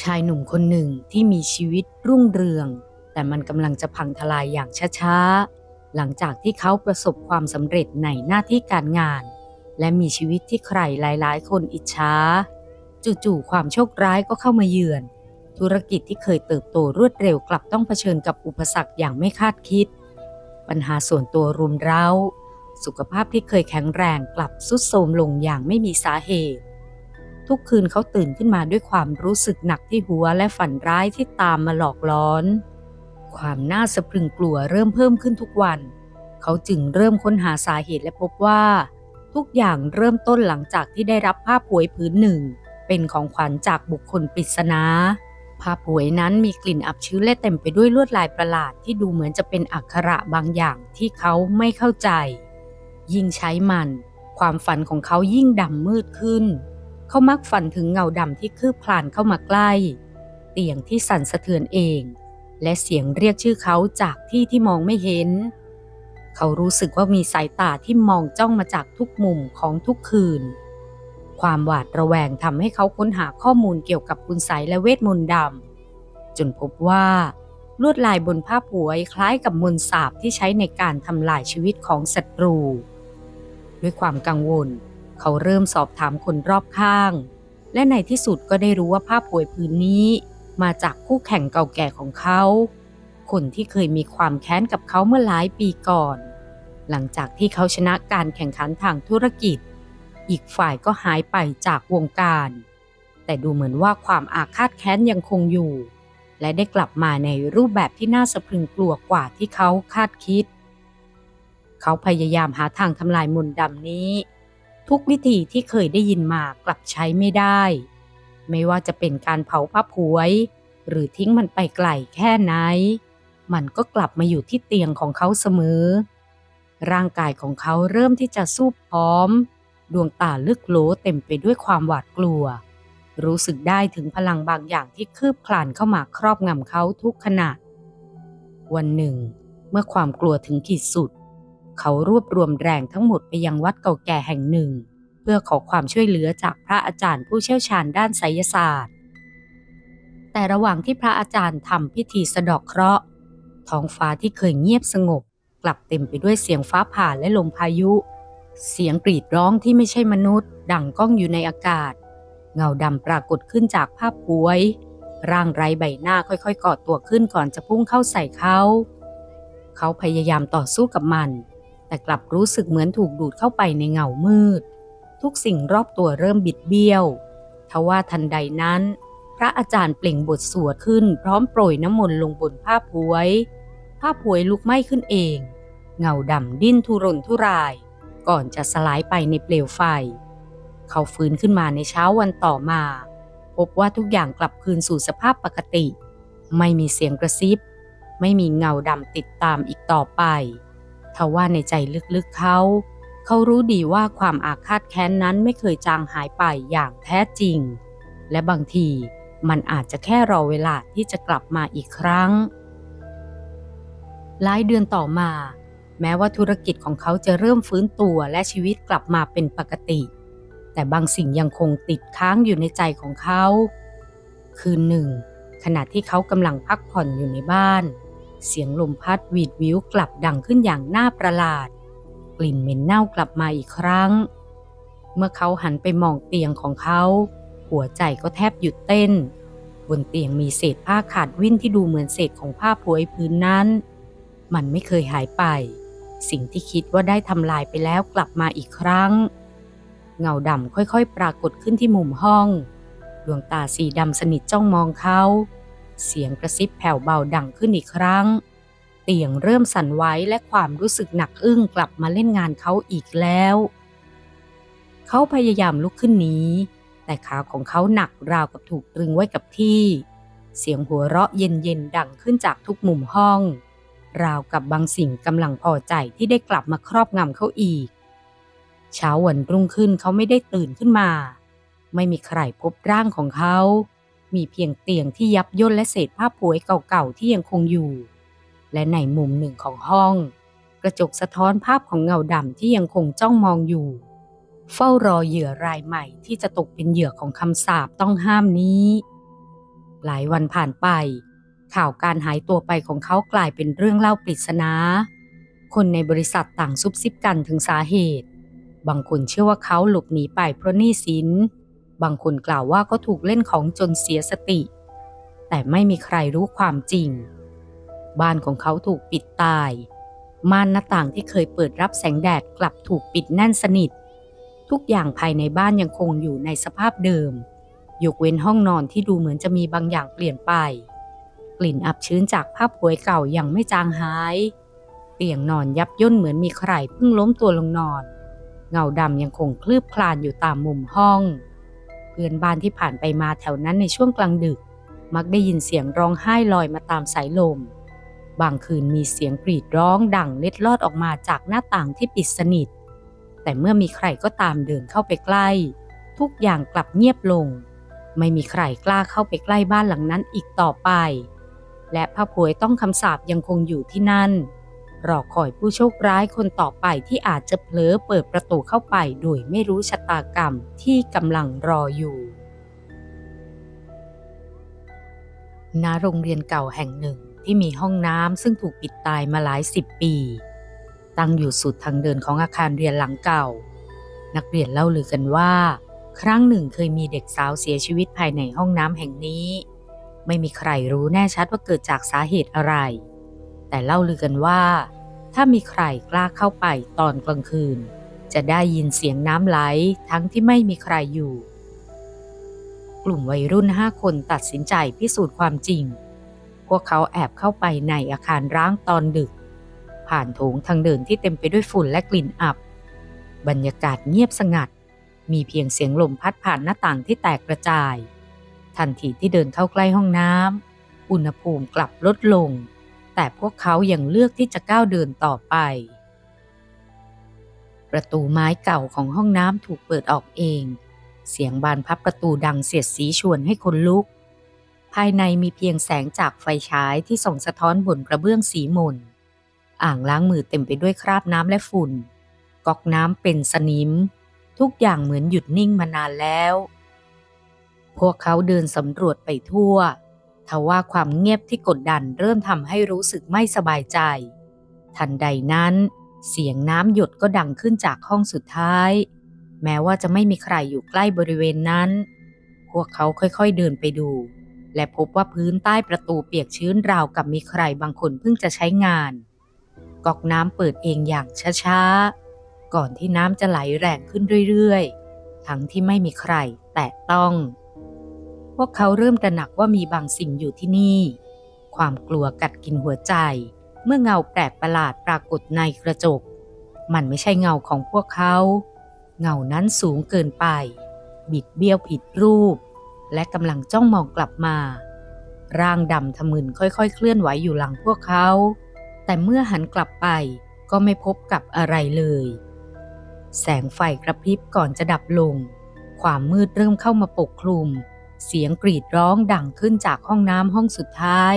ชายหนุ่มคนหนึ่งที่มีชีวิตรุ่งเรือง แต่มันกำลังจะพังทลายอย่างช้าๆ หลังจากที่เขาประสบความสำเร็จในหน้าที่การงาน และมีชีวิตที่ใครหลาย ๆ คนอิจฉาจู่ๆความโชคร้ายก็เข้ามาเยือน ธุรกิจที่เคยเติบโตรวดเร็วกลับต้องเผชิญกับอุปสรรคอย่างไม่คาดคิด ปัญหาส่วนตัวรุมเร้า สุขภาพที่เคยแข็งแรงกลับทรุดโทรมลงอย่างไม่มีสาเหตุ ทุกคืนเขาตื่นขึ้นมาด้วยความรู้สึกหนักที่หัวและฝันร้ายที่ตามมาหลอกล้อน ความน่าสะพรึงกลัวเริ่มเพิ่มขึ้นทุกวัน เขาจึงเริ่มค้นหาสาเหตุและพบว่า ทุกอย่างเริ่มต้นหลังจากที่ได้รับผ้าป่วยผืนหนึ่ง เป็นของขวัญจากบุคคลปริศนาผ้าป่วยนั้นมีกลิ่นอับชื้นและเต็มไปด้วยลวดลายประหลาดที่ดูเหมือนจะเป็นอักขระบางอย่างที่เขาไม่เข้าใจ ยิ่งใช้มัน ความฝันของเขายิ่งดำมืดขึ้น เขามักฝันถึงเงาดำที่คืบคลานเข้ามาใกล้ เตียงที่สั่นสะเทือนเอง และเสียงเรียกชื่อเขาจากที่ที่มองไม่เห็น เขารู้สึกว่ามีสายตาที่มองจ้องมาจากทุกมุมของทุกคืน ความหวาดระแวงทำให้เขาค้นหาข้อมูลเกี่ยวกับคุณไสยและเวทมนต์ดำจนพบว่าลวดลายบนผ้าผวยคล้ายกับมนต์สาบที่ใช้ในการทำลายชีวิตของศัตรู ด้วยความกังวล เขาเริ่มสอบถามคนรอบข้าง และในที่สุดก็ได้รู้ว่าผ้าผวยพื้นนี้ มาจากคู่แข่งเก่าแก่ของเขา คนที่เคยมีความแค้นกับเขาเมื่อหลายปีก่อน หลังจากที่เขาชนะการแข่งขันทางธุรกิจ อีกฝ่ายก็หายไปจากวงการ แต่ดูเหมือนว่าความอาฆาตแค้นยังคงอยู่ และได้กลับมาในรูปแบบที่น่าสะพรึงกลัวกว่าที่เขาคาดคิด เขาพยายามหาทางทำลายมนต์ดำนี้ ทุกวิธีที่เคยได้ยินมากลับใช้ไม่ได้ ไม่ว่าจะเป็นการเผาผ้าผวย หรือทิ้งมันไปไกลแค่ไหน มันก็กลับมาอยู่ที่เตียงของเขาเสมอ ร่างกายของเขาเริ่มที่จะสูบพร้อม ดวงตาลึกโลเต็มไปด้วยความหวาดกลัว รู้สึกได้ถึงพลังบางอย่างที่คืบคลานเข้ามาครอบงำเขาทุกขณะ วันหนึ่ง เมื่อความกลัวถึงขีดสุด เขารวบรวมแรงทั้งหมดไปยังวัดเก่าแก่แห่งหนึ่ง เพื่อขอความช่วยเหลือจากพระอาจารย์ผู้เชี่ยวชาญด้านไสยศาสตร์ แต่ระหว่างที่พระอาจารย์ทำพิธีสะดอกเคราะห์ท้องฟ้าที่เคยเงียบสงบ กลับเต็มไปด้วยเสียงฟ้าผ่าและลมพายุ เสียงกรีดร้องที่ไม่ใช่มนุษย์ ดังก้องอยู่ในอากาศ เงาดำปรากฏขึ้นจากภาพป่วย ร่างไร้ใบหน้าค่อยๆก่อตัวขึ้นก่อนจะพุ่งเข้าใส่เขา เขาพยายามต่อสู้กับมัน แต่กลับรู้สึกเหมือนถูกดูดเข้าไปในเงามืด ทุกสิ่งรอบตัวเริ่มบิดเบี้ยว ทว่าทันใดนั้น พระอาจารย์เปล่งบทสวดขึ้นพร้อมโปรยน้ำมนต์ลงบนผ้าผวย ผ้าผวยลุกไหม้ขึ้นเอง เงาดำดิ้นทุรนทุราย ก่อนจะสลายไปในเปลวไฟ เขาฟื้นขึ้นมาในเช้าวันต่อมา พบว่าทุกอย่างกลับคืนสู่สภาพปกติ ไม่มีเสียงกระซิบ ไม่มีเงาดำติดตามอีกต่อไป ทว่าในใจลึกๆเขา เขารู้ดีว่าความอาฆาตแค้นนั้นไม่เคยจางหายไปอย่างแท้จริง และบางทีมันอาจจะแค่รอเวลาที่จะกลับมาอีกครั้ง หลายเดือนต่อมา แม้ว่าธุรกิจของเขาจะเริ่มฟื้นตัวและชีวิตกลับมาเป็นปกติ แต่บางสิ่งยังคงติดค้างอยู่ในใจของเขา คืนหนึ่ง ขณะที่เขากำลังพักผ่อนอยู่ในบ้านเเสียงลมพัดหวีดวิวกลับดังขึ้นอย่างน่าประหลาด กลิ่นเหม็นเน่ากลับมาอีกครั้ง เมื่อเขาหันไปมองเตียงของเขา หัวใจก็แทบหยุดเต้น บนเตียงมีเศษผ้าขาดวิ่นที่ดูเหมือนเศษของผ้าผวยพื้นนั้น มันไม่เคยหายไป สิ่งที่คิดว่าได้ทำลายไปแล้วกลับมาอีกครั้ง เงาดำค่อยๆ ปรากฏขึ้นที่มุมห้อง ดวงตาสีดำสนิทจ้องมองเขา เสียงกระซิบแผ่วเบาดังขึ้นอีกครั้ง เตียงเริ่มสั่นไหวและความรู้สึกหนักอึ้งกลับมาเล่นงานเขาอีกแล้ว เขาพยายามลุกขึ้นหนีแต่ขาของเขาหนักราวกับถูกตรึงไว้กับที่ เสียงหัวเราะเย็นๆดังขึ้นจากทุกมุมห้อง ราวกับบางสิ่งกำลังพอใจที่ได้กลับมาครอบงำเขาอีก เช้าวันรุ่งขึ้นเขาไม่ได้ตื่นขึ้นมา ไม่มีใครพบร่างของเขา มีเพียงเตียงที่ยับย่นและเศษผ้าผวยเก่าๆที่ยังคงอยู่ และในมุมหนึ่งของห้อง กระจกสะท้อนภาพของเงาดำที่ยังคงจ้องมองอยู่ เฝ้ารอเหยื่อรายใหม่ที่จะตกเป็นเหยื่อของคำสาปต้องห้ามนี้ หลายวันผ่านไป ข่าวการหายตัวไปของเขากลายเป็นเรื่องเล่าปริศนาคนในบริษัทต่างซุบซิบกันถึงสาเหตุ บางคนเชื่อว่าเขาหลบหนีไปเพราะหนี้สิน บางคนกล่าวว่าเขาถูกเล่นของจนเสียสติ แต่ไม่มีใครรู้ความจริง บ้านของเขาถูกปิดตาย ม่านหน้าต่างที่เคยเปิดรับแสงแดดกลับถูกปิดแน่นสนิท ทุกอย่างภายในบ้านยังคงอยู่ในสภาพเดิม ยกเว้นห้องนอนที่ดูเหมือนจะมีบางอย่างเปลี่ยนไป กลิ่นอับชื้นจากผ้าป่วยเก่ายังไม่จางหายเตียงนอนยับย่นเหมือนมีใครเพิ่งล้มตัวลงนอน เงาดำยังคงคลืบคลานอยู่ตามมุมห้อง เพื่อนบ้านที่ผ่านไปมาแถวนั้นในช่วงกลางดึก มักได้ยินเสียงร้องไห้ลอยมาตามสายลม บางคืนมีเสียงกรีดร้องดังเล็ดลอดออกมาจากหน้าต่างที่ปิดสนิท แต่เมื่อมีใครก็ตามเดินเข้าไปใกล้ ทุกอย่างกลับเงียบลง ไม่มีใครกล้าเข้าไปใกล้บ้านหลังนั้นอีกต่อไป และพระผวยต้องคำสาปยังคงอยู่ที่นั่น รอคอยผู้โชคร้ายคนต่อไปที่อาจจะเผลอเปิดประตูเข้าไปโดยไม่รู้ชะตากรรมที่กำลังรออยู่ ณ โรงเรียนเก่าแห่งหนึ่งที่มีห้องน้ำซึ่งถูกปิดตายมาหลายสิบปี ตั้งอยู่สุดทางเดินของอาคารเรียนหลังเก่า นักเรียนเล่าลือกันว่า ครั้งหนึ่งเคยมีเด็กสาวเสียชีวิตภายในห้องน้ำแห่งนี้ ไม่มีใครรู้แน่ชัดว่าเกิดจากสาเหตุอะไร แต่เล่าลือกันว่า ถ้ามีใครกล้าเข้าไปตอนกลางคืน จะได้ยินเสียงน้ำไหลทั้งที่ไม่มีใครอยู่ กลุ่มวัยรุ่นห้าคนตัดสินใจพิสูจน์ความจริง พวกเขาแอบเข้าไปในอาคารร้างตอนดึก ผ่านโถงทางเดินที่เต็มไปด้วยฝุ่นและกลิ่นอับ บรรยากาศเงียบสงัด มีเพียงเสียงลมพัดผ่านหน้าต่างที่แตกกระจาย ทันทีที่เดินเข้าใกล้ห้องน้ำอุณหภูมิกลับลดลง แต่พวกเขายังเลือกที่จะก้าวเดินต่อไป ประตูไม้เก่าของห้องน้ำถูกเปิดออกเอง เสียงบานพับประตูดังเสียดสีชวนให้คนลุก ภายในมีเพียงแสงจากไฟฉายที่ส่องสะท้อนบนกระเบื้องสีมนอ่างล้างมือเต็มไปด้วยคราบน้ำและฝุ่น ก๊อกน้ำเป็นสนิม ทุกอย่างเหมือนหยุดนิ่งมานานแล้ว พวกเขาเดินสำรวจไปทั่ว ทว่าความเงียบที่กดดันเริ่มทำให้รู้สึกไม่สบายใจ ทันใดนั้น เสียงน้ำหยดก็ดังขึ้นจากห้องสุดท้าย แม้ว่าจะไม่มีใครอยู่ใกล้บริเวณนั้น พวกเขาค่อยๆเดินไปดู และพบว่าพื้นใต้ประตูเปียกชื้นราวกับมีใครบางคนเพิ่งจะใช้งาน ก๊อกน้ำเปิดเองอย่างช้าๆ ก่อนที่น้ำจะไหลแรงขึ้นเรื่อยๆ ทั้งที่ไม่มีใครแตะต้อง วกเขาเริ่มตระหนักว่ามีบางสิ่งอยู่ที่นี่ ความกลัวกัดกินหัวใจ เมื่อเงาแปลกประหลาดปรากฏในกระจก มันไม่ใช่เงาของพวกเขา เงานั้นสูงเกินไป บิดเบี้ยวผิดรูป และกำลังจ้องมองกลับมา ร่างดำทะมึนค่อยๆ เคลื่อนไหวอยู่หลังพวกเขา แต่เมื่อหันกลับไปก็ไม่พบกับอะไรเลย แสงไฟกระพริบก่อนจะดับลง ความมืดเริ่มเข้ามาปกคลุม เสียงกรีดร้องดังขึ้นจากห้องน้ำห้องสุดท้าย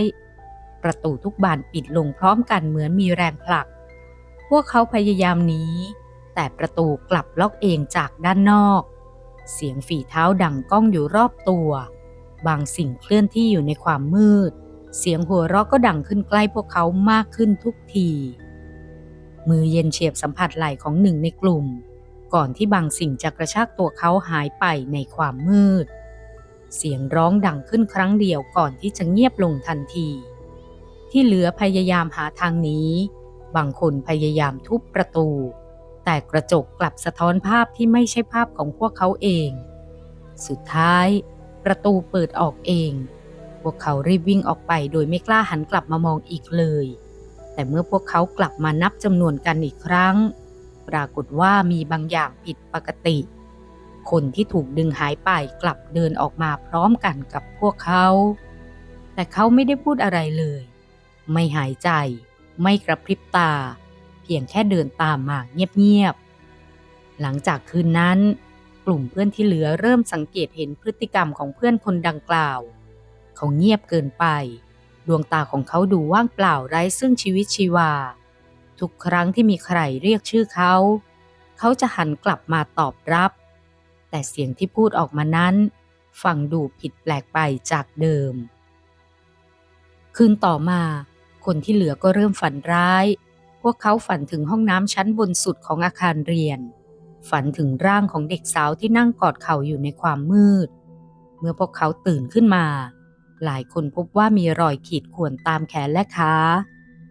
ประตูทุกบานปิดลงพร้อมกันเหมือนมีแรงผลัก พวกเขาพยายามหนีแต่ประตูกลับล็อกเองจากด้านนอก เสียงฝีเท้าดังก้องอยู่รอบตัว บางสิ่งเคลื่อนที่อยู่ในความมืด เสียงหัวเราะก็ดังขึ้นใกล้พวกเขามากขึ้นทุกที มือเย็นเฉียบสัมผัสไหล่ของหนึ่งในกลุ่ม ก่อนที่บางสิ่งจะกระชากตัวเขาหายไปในความมืด เสียงร้องดังขึ้นครั้งเดียวก่อนที่จะเงียบลงทันที ที่เหลือพยายามหาทางหนี้บางคนพยายามทุบประตู แต่กระจกกลับสะท้อนภาพที่ไม่ใช่ภาพของพวกเขาเอง สุดท้าย ประตูเปิดออกเอง พวกเขารีบวิ่งออกไปโดยไม่กล้าหันกลับมามองอีกเลย แต่เมื่อพวกเขากลับมานับจำนวนกันอีกครั้ง ปรากฏว่ามีบางอย่างผิดปกติ คนที่ถูกดึงหายไปกลับเดินออกมาพร้อมกันกับพวกเขา แต่เขาไม่ได้พูดอะไรเลย ไม่หายใจ ไม่กระพริบตา เพียงแค่เดินตามมาเงียบๆ หลังจากคืนนั้น กลุ่มเพื่อนที่เหลือเริ่มสังเกตเห็นพฤติกรรมของเพื่อนคนดังกล่าว เขาเงียบเกินไป ดวงตาของเขาดูว่างเปล่าไร้ซึ่งชีวิตชีวา ทุกครั้งที่มีใครเรียกชื่อเขา เขาจะหันกลับมาตอบรับ แต่เสียงที่พูดออกมานั้น ฟังดูผิดแปลกไปจากเดิม คืนต่อมา คนที่เหลือก็เริ่มฝันร้าย พวกเขาฝันถึงห้องน้ำชั้นบนสุดของอาคารเรียน ฝันถึงร่างของเด็กสาวที่นั่งกอดเข่าอยู่ในความมืด เมื่อพวกเขาตื่นขึ้นมา หลายคนพบว่ามีรอยขีดข่วนตามแขนและขา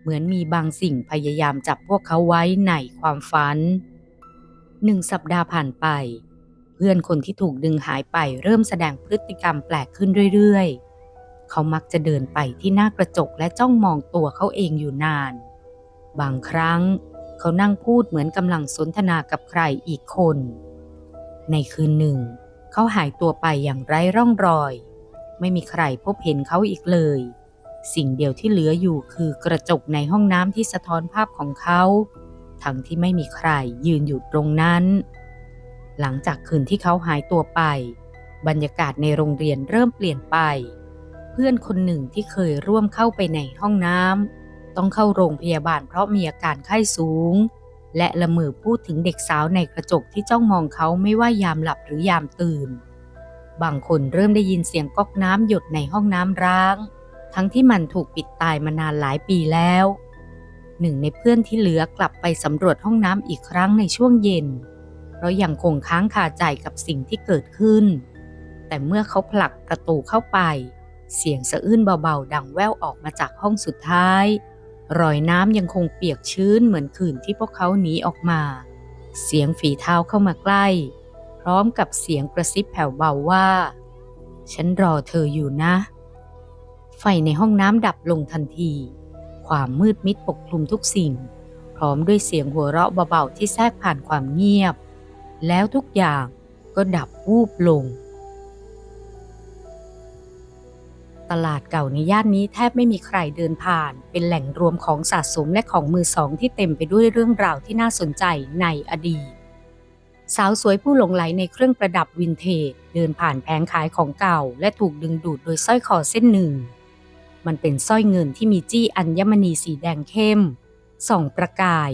เหมือนมีบางสิ่งพยายามจับพวกเขาไว้ในความฝันหนึ่งสัปดาห์ผ่านไป เพื่อนคนที่ถูกดึงหายไปเริ่มแสดงพฤติกรรมแปลกขึ้นเรื่อยๆ เขามักจะเดินไปที่หน้ากระจกและจ้องมองตัวเขาเองอยู่นาน บางครั้งเขานั่งพูดเหมือนกำลังสนทนากับใครอีกคน ในคืนหนึ่ง เขาหายตัวไปอย่างไร้ร่องรอย ไม่มีใครพบเห็นเขาอีกเลย สิ่งเดียวที่เหลืออยู่คือกระจกในห้องน้ำที่สะท้อนภาพของเขา ทั้งที่ไม่มีใครยืนอยู่ตรงนั้น หลังจากคืนที่เขาหายตัวไป บรรยากาศในโรงเรียนเริ่มเปลี่ยนไป เพื่อนคนหนึ่งที่เคยร่วมเข้าไปในห้องน้ำต้องเข้าโรงพยาบาลเพราะมีอาการไข้สูง และละเมอพูดถึงเด็กสาวในกระจกที่จ้องมองเขาไม่ว่ายามหลับหรือยามตื่น บางคนเริ่มได้ยินเสียงก๊อกน้ำหยดในห้องน้ำร้าง ทั้งที่มันถูกปิดตายมานานหลายปีแล้ว หนึ่งในเพื่อนที่เหลือกลับไปสำรวจห้องน้ำอีกครั้งในช่วงเย็นเราะยังคงค้างคาใจกับสิ่งที่เกิดขึ้น แต่เมื่อเขาผลักประตูเข้าไป เสียงสะอื้นเบาๆ ดังแว่วออกมาจากห้องสุดท้าย รอยน้ำยังคงเปียกชื้นเหมือนคืนที่พวกเขาหนีออกมา เสียงฝีเท้าเข้ามาใกล้ พร้อมกับเสียงกระซิบแผ่วเบาว่า ฉันรอเธออยู่นะ ไฟในห้องน้ำดับลงทันที ความมืดมิดปกคลุมทุกสิ่ง พร้อมด้วยเสียงหัวเราะเบาๆที่แทรกผ่านความเงียบ แล้วทุกอย่างก็ดับวูบลง ตลาดเก่าในย่านนี้แทบไม่มีใครเดินผ่าน เป็นแหล่งรวมของสะสมและของมือสองที่เต็มไปด้วยเรื่องราวที่น่าสนใจในอดีต สาวสวยผู้หลงไหลในเครื่องประดับวินเทจเดินผ่านแผงขายของเก่า และถูกดึงดูดโดยสร้อยคอเส้นหนึ่ง มันเป็นสร้อยเงินที่มีจี้อัญมณีสีแดงเข้มส่องประกาย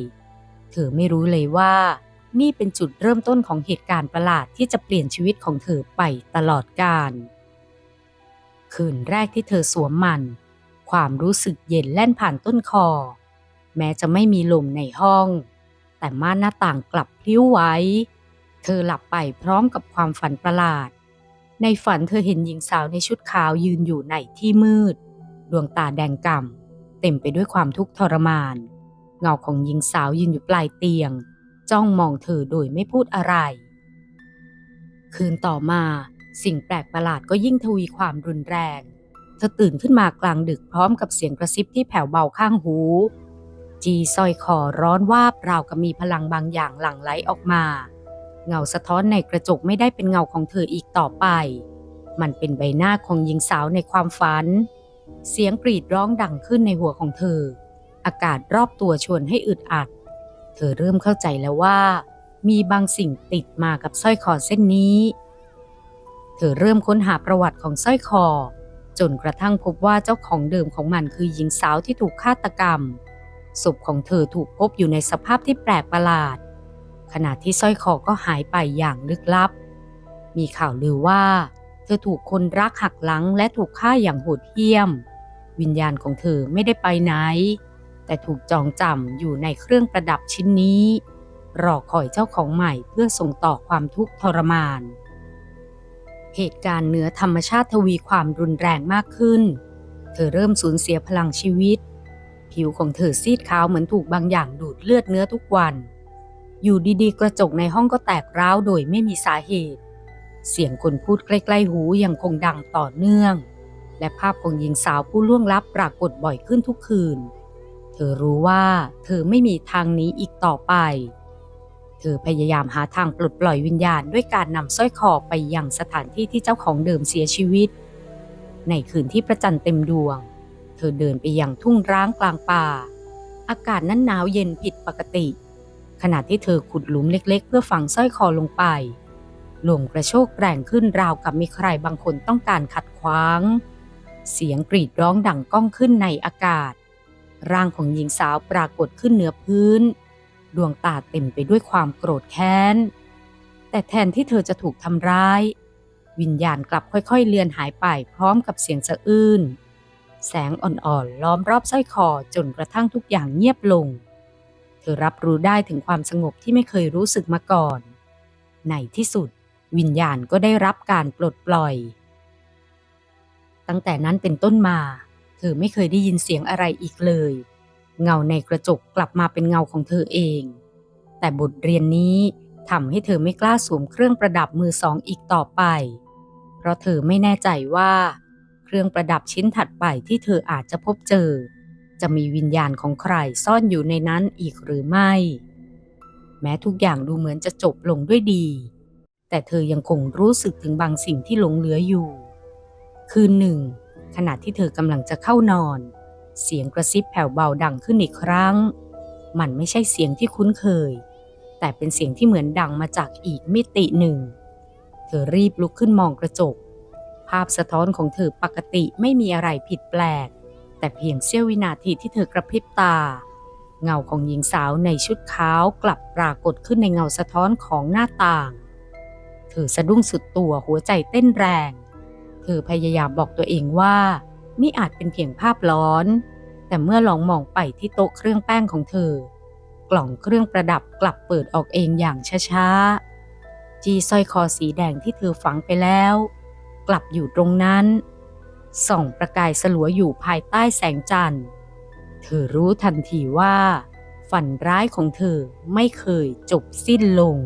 เธอไม่รู้เลยว่า นี่เป็นจุดเริ่มต้นของเหตุการณ์ประหลาดที่จะเปลี่ยนชีวิตของเธอไปตลอดกาลคืนแรกที่เธอสวมมัน ความรู้สึกเย็นแล่นผ่านต้นคอ แม้จะไม่มีลมในห้อง แต่ม่านหน้าต่างกลับพลิ้วไหวเธอหลับไปพร้อมกับความฝันประหลาด ในฝันเธอเห็นหญิงสาวในชุดขาวยืนอยู่ในที่มืด ดวงตาแดงก่ำเต็มไปด้วยความทุกข์ทรมาน เงาของหญิงสาวยืนอยู่ปลายเตียง จ้องมองเธอโดยไม่พูดอะไร คืนต่อมาสิ่งแปลกประหลาดก็ยิ่งทวีความรุนแรง เธอตื่นขึ้นมากลางดึกพร้อมกับเสียงกระซิบที่แผ่วเบาข้างหู จีสร้อยคอร้อนวาบราวกับมีพลังบางอย่างหลั่งไหลออกมา เงาสะท้อนในกระจกไม่ได้เป็นเงาของเธออีกต่อไป มันเป็นใบหน้าของหญิงสาวในความฝัน เสียงกรีดร้องดังขึ้นในหัวของเธอ อากาศรอบตัวชวนให้อึดอัด เธอเริ่มเข้าใจแล้วว่า มีบางสิ่งติดมากับสร้อยคอเส้นนี้ เธอเริ่มค้นหาประวัติของสร้อยคอ จนกระทั่งพบว่าเจ้าของเดิมของมันคือหญิงสาวที่ถูกฆาตกรรม ศพของเธอถูกพบอยู่ในสภาพที่แปลกประหลาด ขณะที่สร้อยคอก็หายไปอย่างลึกลับ มีข่าวลือว่า เธอถูกคนรักหักหลังและถูกฆ่าอย่างโหดเหี้ยม วิญญาณของเธอไม่ได้ไปไหน แต่ถูกจองจำอยู่ในเครื่องประดับชิ้นนี้ รอคอยเจ้าของใหม่เพื่อส่งต่อความทุกข์ทรมาน เหตุการณ์เหนือธรรมชาติทวีความรุนแรงมากขึ้น เธอเริ่มสูญเสียพลังชีวิต ผิวของเธอซีดขาวเหมือนถูกบางอย่างดูดเลือดเนื้อทุกวัน อยู่ดีๆ กระจกในห้องก็แตกร้าวโดยไม่มีสาเหตุ เสียงคนพูดใกล้ๆหูยังคงดังต่อเนื่อง และภาพของหญิงสาวผู้ล่วงลับปรากฏบ่อยขึ้นทุกคืน เธอรู้ว่าเธอไม่มีทางนี้อีกต่อไป เธอพยายามหาทางปลดปล่อยวิญญาณด้วยการนำสร้อยคอไปยังสถานที่ที่เจ้าของเดิมเสียชีวิต ในคืนที่พระจันทร์เต็มดวง เธอเดินไปยังทุ่งร้างกลางป่า อากาศนั้นหนาวเย็นผิดปกติ ขณะที่เธอขุดหลุมเล็ก ๆ เพื่อฝังสร้อยคอลงไปลมกระโชกแรงขึ้นราวกับมีใครบางคนต้องการขัดขวาง เสียงกรีดร้องดังก้องขึ้นในอากาศ ร่างของหญิงสาวปรากฏขึ้นเหนือพื้น ดวงตาเต็มไปด้วยความโกรธแค้น แต่แทนที่เธอจะถูกทำร้าย วิญญาณกลับค่อยๆ เลือนหายไปพร้อมกับเสียงสะอื้น แสงอ่อนๆ ล้อมรอบสร้อยคอจนกระทั่งทุกอย่างเงียบลง เธอรับรู้ได้ถึงความสงบที่ไม่เคยรู้สึกมาก่อน ในที่สุด วิญญาณก็ได้รับการปลดปล่อย ตั้งแต่นั้นเป็นต้นมา เธอไม่เคยได้ยินเสียงอะไรอีกเลย เงาในกระจกกลับมาเป็นเงาของเธอเอง แต่บทเรียนนี้ทำให้เธอไม่กล้าสวมเครื่องประดับมือสองอีกต่อไป เพราะเธอไม่แน่ใจว่า เครื่องประดับชิ้นถัดไปที่เธออาจจะพบเจอ จะมีวิญญาณของใครซ่อนอยู่ในนั้นอีกหรือไม่ แม้ทุกอย่างดูเหมือนจะจบลงด้วยดี แต่เธอยังคงรู้สึกถึงบางสิ่งที่หลงเหลืออยู่ คืนหนึ่ง ขณะที่เธอกำลังจะเข้านอน เสียงกระซิบแผ่วเบาดังขึ้นอีกครั้ง มันไม่ใช่เสียงที่คุ้นเคย แต่เป็นเสียงที่เหมือนดังมาจากอีกมิติหนึ่ง เธอรีบลุกขึ้นมองกระจก ภาพสะท้อนของเธอปกติไม่มีอะไรผิดแปลก แต่เพียงเสี้ยววินาทีที่เธอกระพริบตา เงาของหญิงสาวในชุดขาวกลับปรากฏขึ้นในเงาสะท้อนของหน้าต่าง เธอสะดุ้งสุดตัวหัวใจเต้นแรง ธอพยายามบอกตัวเองว่า นี่อาจเป็นเพียงภาพล้อน แต่เมื่อลองมองไปที่โต๊ะเครื่องแป้งของเธอ กล่องเครื่องประดับกลับเปิดออกเองอย่างช้าๆ จีสร้อยคอสีแดงที่เธอฝังไปแล้ว กลับอยู่ตรงนั้น ส่องประกายสลัวอยู่ภายใต้แสงจันทร์ เธอรู้ทันทีว่า ฝันร้ายของเธอไม่เคยจบสิ้นลง